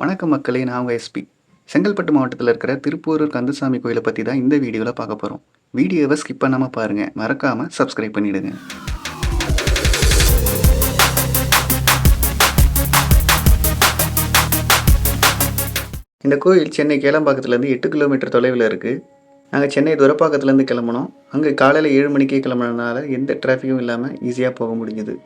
வணக்கம் மக்களே நான் உங்கள் எஸ்பி. செங்கல்பட்டு மாவட்டத்தில் இருக்கிற திருப்பூரூர் கந்தசாமி கோயிலை பற்றி தான் இந்த வீடியோவில் பார்க்க போகிறோம் வீடியோவை ஸ்கிப் பண்ணாமல் பாருங்கள் மறக்காமல் சப்ஸ்கிரைப் பண்ணிவிடுங்க இந்த கோயில் சென்னை கேளம்பாக்கத்துலேருந்து எட்டு கிலோமீட்டர் தொலைவில் இருக்குது நாங்கள் சென்னை துரப்பாக்கத்துலேருந்து கிளம்புனோம். அங்கே காலையில் ஏழு மணிக்கே கிளம்புனதுனால எந்த டிராஃபிக்கும் இல்லாமல் ஈஸியாக போக முடிஞ்சுது.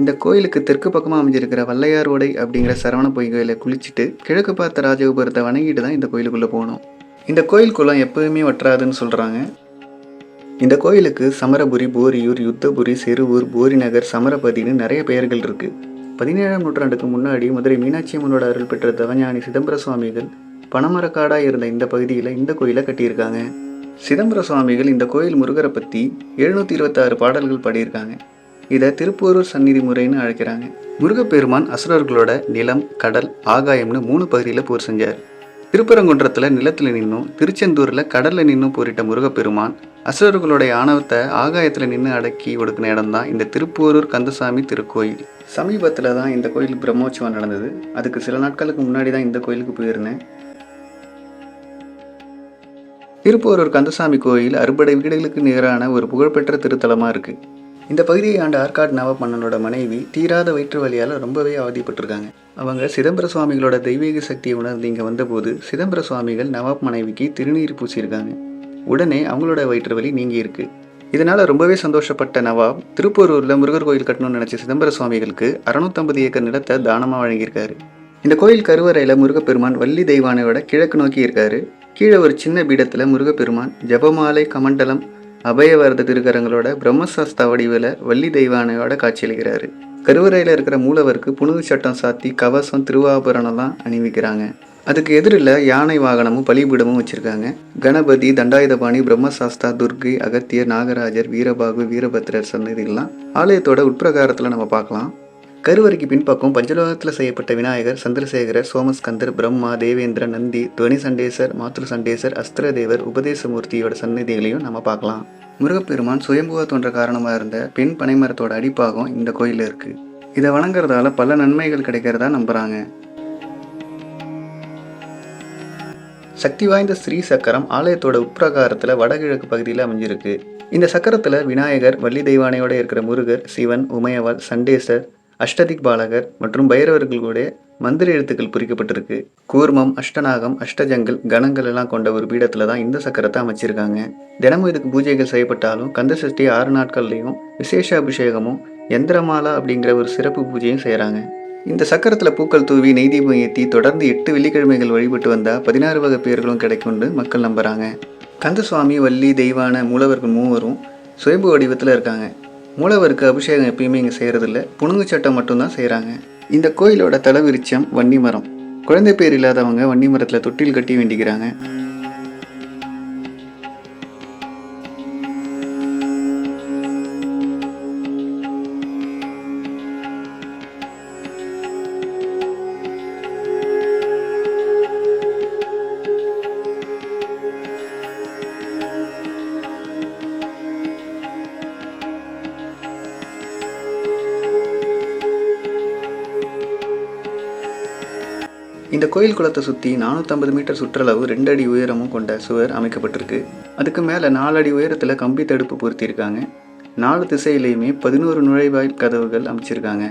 இந்த கோயிலுக்கு தெற்கு பக்கமாக அமைஞ்சிருக்கிற வல்லையார் ஓடை அப்படிங்கிற சரவண பொய்கையில் குளிச்சுட்டு கிழக்கு பார்த்த ராஜகோபுரத்தை வணங்கிட்டு தான் இந்த கோயிலுக்குள்ளே போகணும் இந்த கோயில் குளம் எப்போவுமே வற்றாதுன்னு சொல்கிறாங்க இந்த கோயிலுக்கு சமரபுரி போரியூர் யுத்தபுரி செருவூர் போரிநகர் சமரபதினு நிறைய பெயர்கள் இருக்குது பதினேழாம் நூற்றாண்டுக்கு முன்னாடி மதுரை மீனாட்சி அம்மனோட அருள் பெற்ற தவஞானி சிதம்பர சுவாமிகள் பணமரக்காடாக இருந்த இந்த பகுதியில் இந்த கோயிலை கட்டியிருக்காங்க. சிதம்பர சுவாமிகள் இந்த கோயில் முருகரை பற்றி எழுநூற்றி இருபத்தாறு பாடல்கள் பாடியிருக்காங்க. இதை திருப்போரூர் சந்நிதி முறைன்னு அழைக்கிறாங்க. முருகப்பெருமான் அசுரர்களோட நிலம் கடல் ஆகாயம்னு மூணு பகுதியில் போர் செஞ்சார். திருப்பரங்குன்றத்தில் நிலத்தில் நின்னும் திருச்செந்தூரில் கடலில் நின்னும் போரிட்ட முருகப்பெருமான் அசுரர்களுடைய ஆணவத்தை ஆகாயத்தில் நின்று அடக்கி ஒடுக்கின இடம் தான் இந்த திருப்பூரூர் கந்தசாமி திருக்கோயில். சமீபத்தில் தான் இந்த கோயில் பிரம்மோற்சவம் நடந்தது. அதுக்கு சில நாட்களுக்கு முன்னாடி தான் இந்த கோயிலுக்கு போயிருந்தேன். திருப்போரூர் கந்தசாமி கோயில் அறுபடை வீடுகளுக்கு நிகரான ஒரு புகழ்பெற்ற திருத்தலமாக இருக்குது இந்த பகுதியை ஆண்ட ஆற்காடு நவாப் மன்னனோட மனைவி தீராத வயிற்று வலியால் ரொம்பவே அவதிப்பட்டிருக்காங்க. அவங்க சிதம்பர சுவாமிகளோட தெய்வீக சக்தியை உணர்ந்து இங்கே வந்தபோது சிதம்பர சுவாமிகள் நவாப் மனைவிக்கு திருநீர் பூசியிருக்காங்க. உடனே அவங்களோட வயிற்று வலி நீங்கி இருக்கு இதனால் ரொம்பவே சந்தோஷப்பட்ட நவாப் திருப்பூரூரில் முருகர் கோயில் கட்டணும்னு நினச்ச சிதம்பர சுவாமிகளுக்கு அறுநூத்தம்பது ஏக்கர் நிலத்தை தானமாக வழங்கியிருக்காரு. இந்த கோயில் கருவறையில் முருகப்பெருமான் வள்ளி தெய்வானையோட கிழக்கு நோக்கி இருக்காரு கீழே ஒரு சின்ன பீடத்தில் முருகப்பெருமான் ஜபமாலை கமண்டலம் அபயவரத திருக்கரங்களோட பிரம்மசாஸ்தா வடிவில் வள்ளி தெய்வானையோட காட்சியளிக்கிறாரு. கருவறையில் இருக்கிற மூலவருக்கு புனுகு சட்டம் சாத்தி கவசம் திருவாபரணம்லாம் அணிவிக்கிறாங்க. அதுக்கு எதிரில் யானை வாகனமும் பலிபீடமும் வச்சுருக்காங்க. கணபதி தண்டாயுதபாணி பிரம்மசாஸ்தா துர்கை அகத்தியர் நாகராஜர் வீரபாகு வீரபத்ரர் சன்னதிகள்லாம் ஆலயத்தோட உட்பிரகாரத்தில் நம்ம பார்க்கலாம். கருவறைக்கு பின்பக்கம் பஞ்சலோகத்தில் செய்யப்பட்ட விநாயகர் சந்திரசேகரர் சோமஸ்கந்தர் பிரம்மா தேவேந்திர நந்தி துவனி சண்டேசர் மாத்ரு சண்டேசர் அஸ்திரதேவர் உபதேசமூர்த்தியோட சன்னதிகளையும் நம்ம பார்க்கலாம். முருகப்பெருமான் சுயம்புவா தோன்ற காரணமாக இருந்த பெண் பனைமரத்தோட அடிப்பாகம் இந்த கோயிலில் இருக்குது இதை வணங்குறதால பல நன்மைகள் கிடைக்கிறதா நம்புகிறாங்க சக்தி வாய்ந்த ஸ்ரீ சக்கரம் ஆலயத்தோட உட்பிரகாரத்தில் வடகிழக்கு பகுதியில் அமைஞ்சிருக்கு. இந்த சக்கரத்தில் விநாயகர் வள்ளி தெய்வானையோட இருக்கிற முருகர் சிவன் உமையவள் சண்டேசர் அஷ்டதிக் பாலகர் மற்றும் பைரவர்களுடைய மந்திர எழுத்துக்கள் பொறிக்கப்பட்டிருக்கு கூர்மம் அஷ்டநாகம் அஷ்டஜங்கள் கணங்கள் எல்லாம் கொண்ட ஒரு பீடத்தில் தான் இந்த சக்கரத்தை அமைச்சிருக்காங்க. தினமும் இதுக்கு பூஜைகள் செய்யப்பட்டாலும் கந்த சஷ்டி ஆறு நாட்கள்லையும் விசேஷ அபிஷேகமும் எந்திரமாலா அப்படிங்கிற ஒரு சிறப்பு பூஜையும் செய்கிறாங்க இந்த சக்கரத்தில் பூக்கள் தூவி நெய் தீபம் ஏற்றி தொடர்ந்து எட்டு வெள்ளிக்கிழமைகள் வழிபட்டு வந்தால் பதினாறு வகை பேர்களும் கிடைக்கும்னு மக்கள் நம்புகிறாங்க கந்தசுவாமி வள்ளி தெய்வான மூலவர்கள் மூவரும் சுயம்பு வடிவத்தில் இருக்காங்க. மூலவருக்கு அபிஷேகம் எப்பயுமே இங்கே செய்கிறதில்ல புணுங்கு சட்டம் மட்டும்தான் செய்கிறாங்க இந்த கோயிலோட தலைவிருச்சம் வன்னி மரம். குழந்தை பேர் இல்லாதவங்க வன்னி மரத்தில் தொட்டில் கட்டி வேண்டிக்கிறாங்க. இந்த கோயில் குளத்தை சுற்றி நானூற்றம்பது மீட்டர் சுற்றளவு ரெண்டு அடி உயரமும் கொண்ட சுவர் அமைக்கப்பட்டிருக்கு. அதுக்கு மேலே நாலு அடி உயரத்தில் கம்பி தடுப்பு பொருத்தியிருக்காங்க. நாலு திசையிலையுமே பதினோரு நுழைவாயில் கதவுகள் அமைச்சிருக்காங்க.